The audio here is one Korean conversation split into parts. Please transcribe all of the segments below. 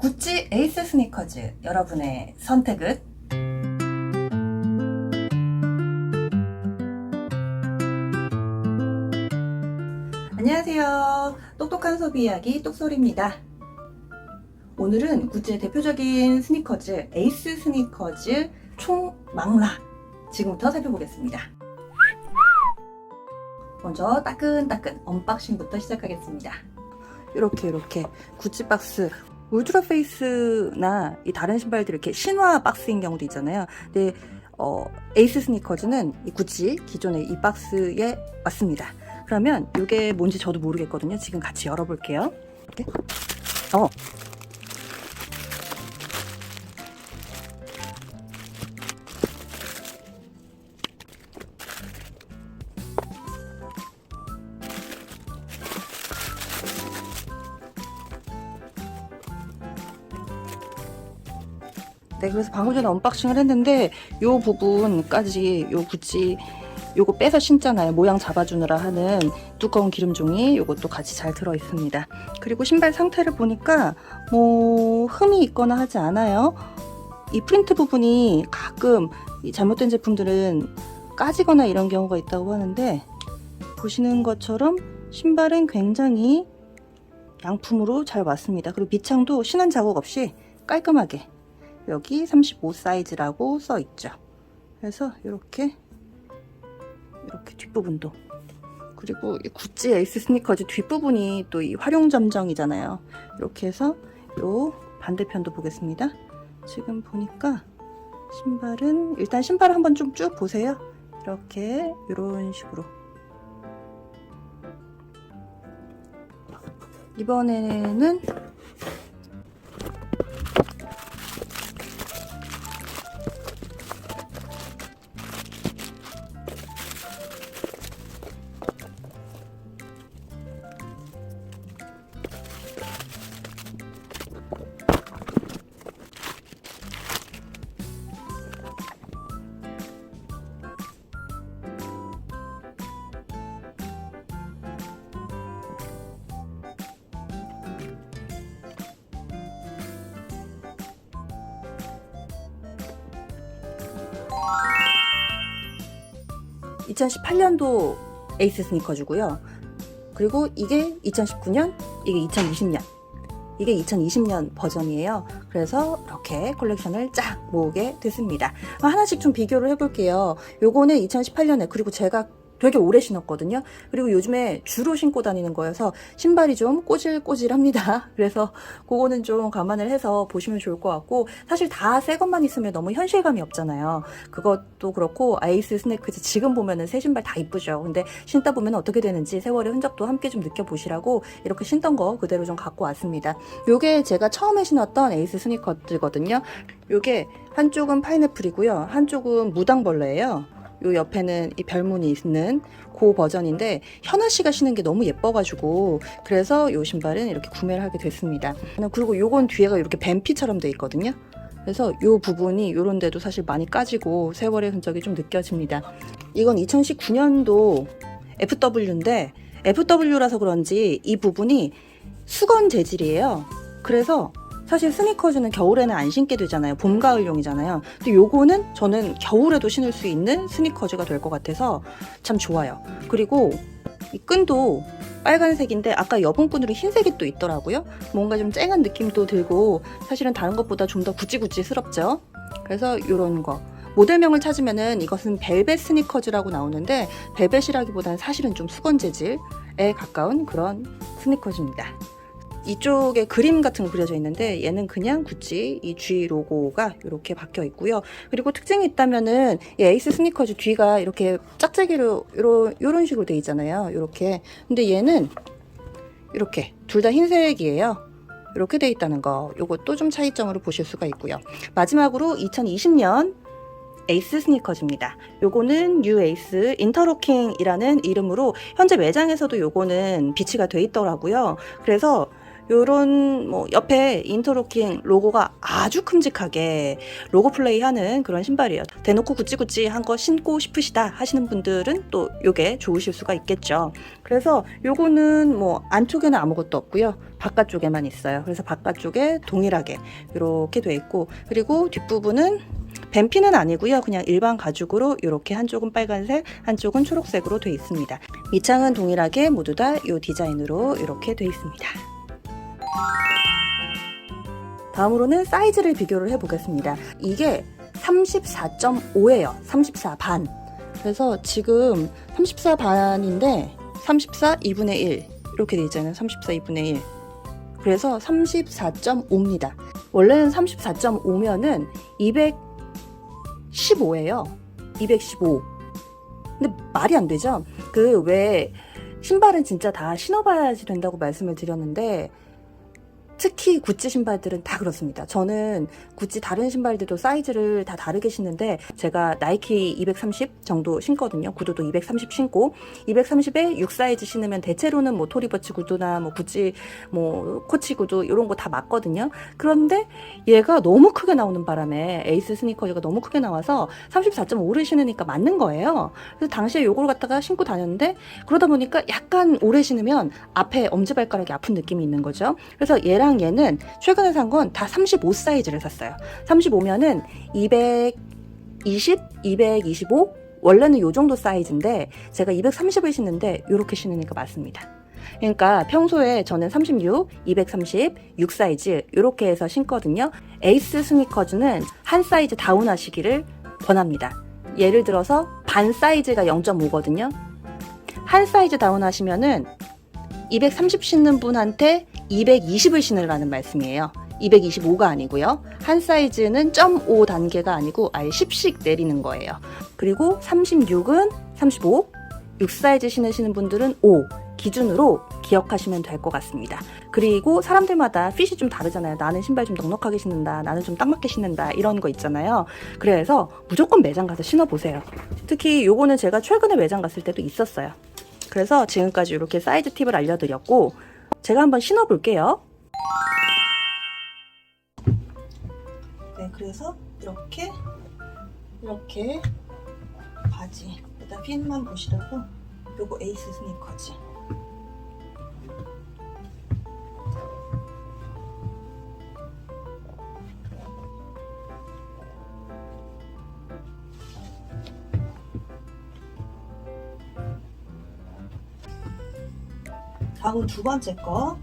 구찌 에이스 스니커즈 여러분의 선택은? 안녕하세요. 똑똑한 소비 이야기 똑소리입니다. 오늘은 구찌의 대표적인 스니커즈 에이스 스니커즈 총망라 지금부터 살펴보겠습니다. 먼저 따끈따끈 언박싱부터 시작하겠습니다. 이렇게 이렇게 구찌 박스 울트라 페이스나 이 다른 신발들 이렇게 신화 박스인 경우도 있잖아요. 근데 어, 에이스 스니커즈는 이 구찌 기존의 이 박스에 왔습니다. 그러면 이게 뭔지 저도 모르겠거든요. 지금 같이 열어볼게요. 이렇게. 어. 네, 그래서 방금 전에 언박싱을 했는데 요 부분까지 요 구찌 요거 빼서 신잖아요. 모양 잡아주느라 하는 두꺼운 기름종이 요것도 같이 잘 들어 있습니다. 그리고 신발 상태를 보니까 뭐 흠이 있거나 하지 않아요. 이 프린트 부분이 가끔 이 잘못된 제품들은 까지거나 이런 경우가 있다고 하는데 보시는 것처럼 신발은 굉장히 양품으로 잘 왔습니다. 그리고 밑창도 신한 자국 없이 깔끔하게 여기 35 사이즈라고 써 있죠. 그래서 이렇게 이렇게 뒷부분도 그리고 이 구찌 에이스 스니커즈 뒷부분이 또 이 활용 점정이잖아요. 이렇게 해서 요 반대편도 보겠습니다. 지금 보니까 신발은 일단 신발을 한번 좀 쭉 보세요. 이렇게 이런 식으로 이번에는 (2018년도) 에이스 스니커즈고요 그리고 이게 (2019년) 이게 (2020년) 이게 2020년 버전이에요. 그래서 이렇게 컬렉션을 쫙 모으게 됐습니다. 하나씩 좀 비교를 해볼게요. 요거는 2018년에 그리고 제가 되게 오래 신었거든요. 그리고 요즘에 주로 신고 다니는 거여서 신발이 좀 꼬질꼬질합니다. 그래서 그거는 좀 감안을 해서 보시면 좋을 것 같고 사실 다 새 것만 있으면 너무 현실감이 없잖아요. 그것도 그렇고 아이스 스네크즈 지금 보면은 새 신발 다 이쁘죠. 근데 신다 보면 어떻게 되는지 세월의 흔적도 함께 좀 느껴보시라고 이렇게 신던 거 그대로 좀 갖고 왔습니다. 요게 제가 처음에 신었던 에이스 스니커즈거든요. 요게 한쪽은 파인애플이고요. 한쪽은 무당벌레예요. 요 옆에는 이 별무늬 있는 그 버전인데 현아 씨가 신은 게 너무 예뻐가지고 그래서 요 신발은 이렇게 구매를 하게 됐습니다. 그리고 요건 뒤에가 이렇게 뱀피처럼 돼 있거든요. 그래서 요 부분이 요런 데도 사실 많이 까지고 세월의 흔적이 좀 느껴집니다. 이건 2019년도 FW인데 FW라서 그런지 이 부분이 수건 재질이에요. 그래서 사실 스니커즈는 겨울에는 안 신게 되잖아요. 봄, 가을용이잖아요. 근데 요거는 저는 겨울에도 신을 수 있는 스니커즈가 될 것 같아서 참 좋아요. 그리고 이 끈도 빨간색인데 아까 여분끈으로 흰색이 또 있더라고요. 뭔가 좀 쨍한 느낌도 들고 사실은 다른 것보다 좀 더 구찌구찌스럽죠. 그래서 요런 거. 모델명을 찾으면은 이것은 벨벳 스니커즈라고 나오는데 벨벳이라기보다는 사실은 좀 수건 재질에 가까운 그런 스니커즈입니다. 이쪽에 그림 같은 거 그려져 있는데 얘는 그냥 구찌 이 G 로고가 이렇게 박혀 있고요. 그리고 특징이 있다면은 이 에이스 스니커즈 뒤가 이렇게 짝짝이로 요런, 요런 식으로 돼 있잖아요. 이렇게. 근데 얘는 이렇게 둘 다 흰색이에요. 이렇게 돼 있다는 거. 요것도 좀 차이점으로 보실 수가 있고요. 마지막으로 2020년 에이스 스니커즈입니다. 요거는 뉴 에이스 인터로킹이라는 이름으로 현재 매장에서도 요거는 비치가 돼 있더라고요. 그래서 요런 뭐 옆에 인터로킹 로고가 아주 큼직하게 로고 플레이하는 그런 신발이에요. 대놓고 구찌구찌 한 거 신고 싶으시다 하시는 분들은 또 요게 좋으실 수가 있겠죠. 그래서 요거는 뭐 안쪽에는 아무것도 없고요. 바깥쪽에만 있어요. 그래서 바깥쪽에 동일하게 이렇게 돼 있고 그리고 뒷부분은 뱀피는 아니고요. 그냥 일반 가죽으로 이렇게 한쪽은 빨간색, 한쪽은 초록색으로 돼 있습니다. 밑창은 동일하게 모두 다 이 디자인으로 이렇게 돼 있습니다. 다음으로는 사이즈를 비교를 해보겠습니다. 이게 34.5예요. 34 반. 그래서 지금 34 반인데 34 2분의 1 이렇게 돼 있잖아요. 34 2분의 1. 그래서 34.5입니다. 원래는 34.5면은 215예요. 215. 근데 말이 안 되죠? 그 왜 신발은 진짜 다 신어봐야지 된다고 말씀을 드렸는데 특히 구찌 신발들은 다 그렇습니다. 저는 구찌 다른 신발들도 사이즈를 다 다르게 신는데 제가 나이키 230 정도 신거든요. 구두도 230 신고 230에 6 사이즈 신으면 대체로는 뭐 토리버치 구두나 뭐 구찌 뭐 코치 구두 이런 거 다 맞거든요. 그런데 얘가 너무 크게 나오는 바람에 에이스 스니커즈가 너무 크게 나와서 34.5를 신으니까 맞는 거예요. 그래서 당시에 요걸 갖다가 신고 다녔는데 그러다 보니까 약간 오래 신으면 앞에 엄지발가락이 아픈 느낌이 있는 거죠. 그래서 얘랑 얘는 최근에 산 건 다 35 사이즈를 샀어요. 35면은 220, 225 원래는 요 정도 사이즈인데 제가 230을 신는데 이렇게 신으니까 맞습니다. 그러니까 평소에 저는 36, 230, 6 사이즈 이렇게 해서 신거든요. 에이스 스니커즈는 한 사이즈 다운하시기를 권합니다. 예를 들어서 반 사이즈가 0.5거든요. 한 사이즈 다운하시면은 230 신는 분한테 220을 신으라는 말씀이에요. 225가 아니고요. 한 사이즈는 0.5 단계가 아니고 아예 10씩 내리는 거예요. 그리고 36은 35, 6 사이즈 신으시는 분들은 5 기준으로 기억하시면 될 것 같습니다. 그리고 사람들마다 핏이 좀 다르잖아요. 나는 신발 좀 넉넉하게 신는다. 나는 좀 딱 맞게 신는다. 이런 거 있잖아요. 그래서 무조건 매장 가서 신어보세요. 특히 요거는 제가 최근에 매장 갔을 때도 있었어요. 그래서 지금까지 이렇게 사이즈 팁을 알려드렸고 제가 한번 신어볼게요. 네, 그래서 이렇게 이렇게 바지 일단 핀만 보시라고 요거 에이스 스니커즈 다음 두 번째 거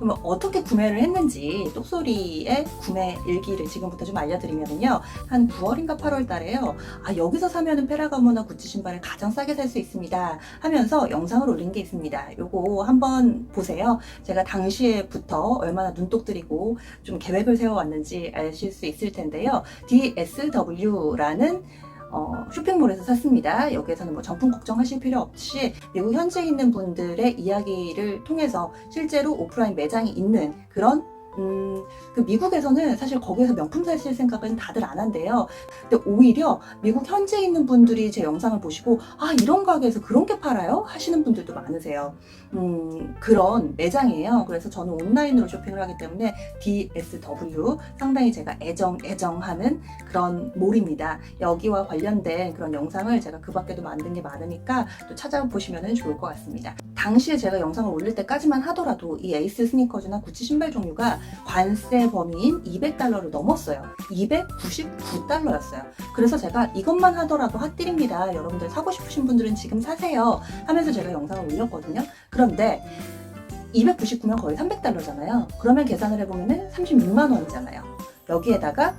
그러면 어떻게 구매를 했는지 똑소리의 구매 일기를 지금부터 좀 알려드리면요. 한 9월인가 8월 달에요. 아, 여기서 사면은 페라가모나 구찌 신발을 가장 싸게 살 수 있습니다. 하면서 영상을 올린 게 있습니다. 요거 한번 보세요. 제가 당시에부터 얼마나 눈독 들이고 좀 계획을 세워왔는지 아실 수 있을 텐데요. DSW라는 어, 쇼핑몰에서 샀습니다. 여기에서는 뭐 정품 걱정하실 필요 없이 미국 현지에 있는 분들의 이야기를 통해서 실제로 오프라인 매장이 있는 그런 음, 그 미국에서는 사실 거기에서 명품 사실 생각은 다들 안 한대요. 근데 오히려 미국 현지에 있는 분들이 제 영상을 보시고 아 이런 가게에서 그런 게 팔아요? 하시는 분들도 많으세요. 음, 그런 매장이에요. 그래서 저는 온라인으로 쇼핑을 하기 때문에 DSW 상당히 제가 애정 애정하는 그런 몰입니다. 여기와 관련된 그런 영상을 제가 그 밖에도 만든 게 많으니까 또 찾아보시면 좋을 것 같습니다. 당시에 제가 영상을 올릴 때까지만 하더라도 이 에이스 스니커즈나 구찌 신발 종류가 관세 범위인 200달러를 넘었어요. 299달러였어요. 그래서 제가 이것만 하더라도 핫딜입니다. 여러분들 사고 싶으신 분들은 지금 사세요. 하면서 제가 영상을 올렸거든요. 그런데 299면 거의 300달러잖아요. 그러면 계산을 해보면 36만 원이잖아요. 여기에다가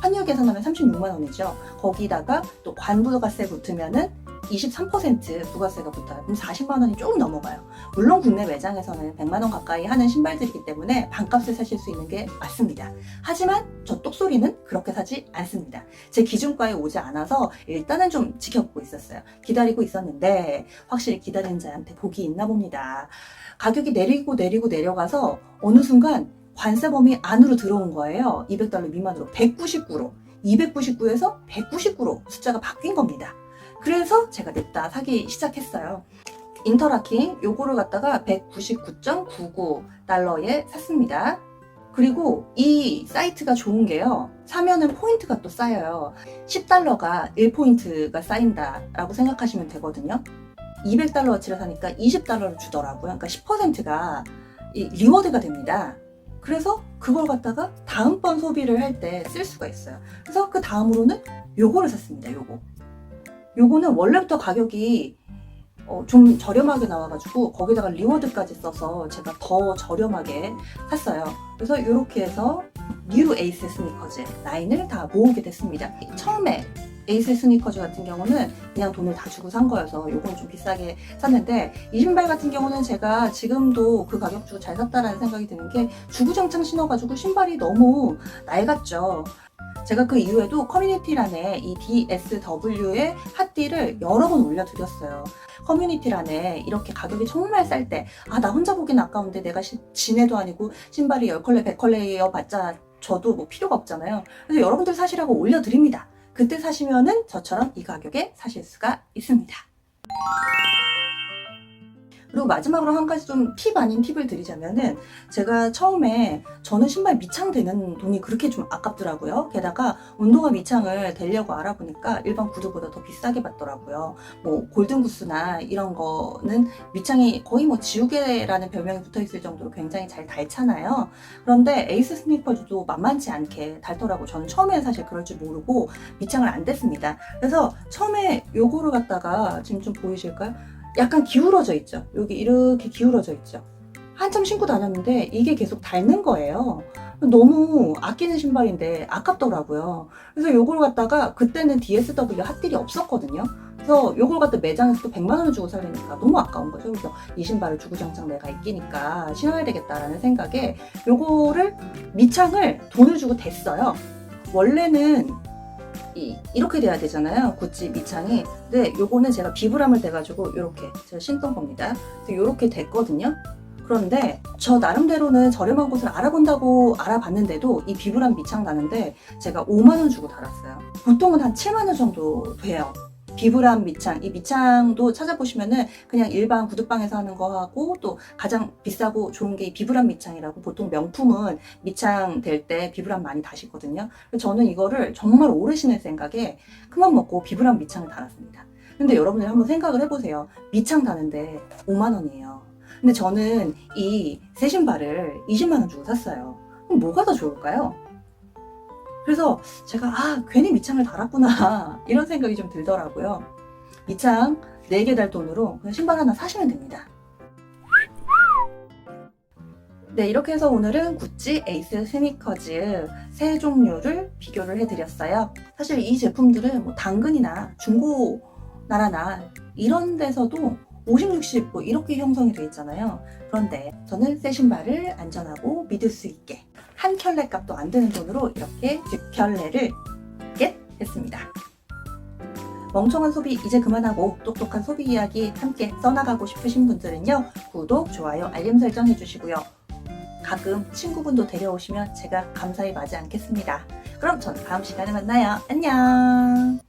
환율 계산하면 36만 원이죠. 거기다가 또 관부가세 붙으면은 23% 부가세가 붙어요. 그럼 40만 원이 조금 넘어가요. 물론 국내 매장에서는 100만 원 가까이 하는 신발들이기 때문에 반값에 사실 수 있는 게 맞습니다. 하지만 저 똑소리는 그렇게 사지 않습니다. 제 기준가에 오지 않아서 일단은 좀 지켜보고 있었어요. 기다리고 있었는데 확실히 기다리는 자한테 복이 있나 봅니다. 가격이 내리고 내리고 내려가서 어느 순간 관세 범위 안으로 들어온 거예요. 200달러 미만으로 199로 299에서 199로 숫자가 바뀐 겁니다. 그래서 제가 냅다 사기 시작했어요. 인터라킹 요거를 갖다가 199.99달러에 샀습니다. 그리고 이 사이트가 좋은 게요. 사면은 포인트가 또 쌓여요. 10달러가 1포인트가 쌓인다라고 생각하시면 되거든요. 200달러어치를 사니까 20달러를 주더라고요. 그러니까 10%가 리워드가 됩니다. 그래서 그걸 갖다가 다음번 소비를 할 때 쓸 수가 있어요. 그래서 그 다음으로는 요거를 샀습니다. 요거. 요거는 원래부터 가격이 어, 좀 저렴하게 나와가지고 거기다가 리워드까지 써서 제가 더 저렴하게 샀어요. 그래서 이렇게 해서 뉴 에이스 스니커즈 라인을 다 모으게 됐습니다. 처음에 에이스 스니커즈 같은 경우는 그냥 돈을 다 주고 산 거여서 요건 좀 비싸게 샀는데 이 신발 같은 경우는 제가 지금도 그 가격 주고 잘 샀다라는 생각이 드는 게 주구장창 신어가지고 신발이 너무 낡았죠. 제가 그 이후에도 커뮤니티란에 이 DSW의 핫딜을 여러 번 올려드렸어요. 커뮤니티란에 이렇게 가격이 정말 쌀 때, 아, 나 혼자 보기엔 아까운데 내가 시- 지네도 아니고 신발이 10컬레, 100컬레여 봤자 저도 뭐 필요가 없잖아요. 그래서 여러분들 사시라고 올려드립니다. 그때 사시면은 저처럼 이 가격에 사실 수가 있습니다. 그리고 마지막으로 한 가지 좀 팁 아닌 팁을 드리자면은 제가 처음에 저는 신발 미창 되는 돈이 그렇게 좀 아깝더라고요. 게다가 운동화 미창을 대려고 알아보니까 일반 구두보다 더 비싸게 받더라고요. 뭐 골든구스나 이런 거는 미창이 거의 뭐 지우개라는 별명이 붙어 있을 정도로 굉장히 잘 닳잖아요. 그런데 에이스 스니커즈도 만만치 않게 닳더라고. 저는 처음에 사실 그럴 줄 모르고 미창을 안 댔습니다. 그래서 처음에 요거를 갖다가 지금 좀 보이실까요? 약간 기울어져 있죠. 여기 이렇게 기울어져 있죠. 한참 신고 다녔는데 이게 계속 닳는 거예요. 너무 아끼는 신발인데 아깝더라고요. 그래서 요걸 갖다가 그때는 DSW 핫딜이 없었거든요. 그래서 요걸 갖다 매장에서 또 100만 원을 주고 사려니까 너무 아까운 거죠. 그래서 이 신발을 주구장창 내가 이끼니까 신어야 되겠다라는 생각에 요거를 미창을 돈을 주고 댔어요. 원래는 이, 이렇게 돼야 되잖아요. 구찌 미창이. 근데 요거는 제가 비브람을 대가지고 이렇게 제가 신던 겁니다. 요렇게 됐거든요. 그런데 저 나름대로는 저렴한 곳을 알아본다고 알아봤는데도 이 비브람 미창 나는데 제가 5만 원 주고 달았어요. 보통은 한 7만 원 정도 돼요. 비브람 미창, 이 미창도 찾아보시면은 그냥 일반 구두방에서 하는 거하고 또 가장 비싸고 좋은 게 이 비브람 미창이라고 보통 명품은 미창 될 때 비브람 많이 다시거든요. 저는 이거를 정말 오래 신을 생각에 큰맘 먹고 비브람 미창을 달았습니다. 근데 여러분들 한번 생각을 해보세요. 미창 다는데 5만 원이에요. 근데 저는 이 새 신발을 20만 원 주고 샀어요. 그럼 뭐가 더 좋을까요? 그래서 제가 아 괜히 미창을 달았구나 이런 생각이 좀 들더라고요. 미창 4개 달 돈으로 그냥 신발 하나 사시면 됩니다. 네 이렇게 해서 오늘은 구찌 에이스 스니커즈 세 종류를 비교를 해드렸어요. 사실 이 제품들은 뭐 당근이나 중고 나라나 이런 데서도 50, 60, 뭐 이렇게 형성이 되어 있잖아요. 그런데 저는 새 신발을 안전하고 믿을 수 있게 한 켤레 값도 안 되는 돈으로 이렇게 두 켤레를 겟 했습니다. 멍청한 소비 이제 그만하고 똑똑한 소비 이야기 함께 써나가고 싶으신 분들은요. 구독, 좋아요, 알림 설정 해주시고요. 가끔 친구분도 데려오시면 제가 감사히 맞이 않겠습니다. 그럼 전 다음 시간에 만나요. 안녕!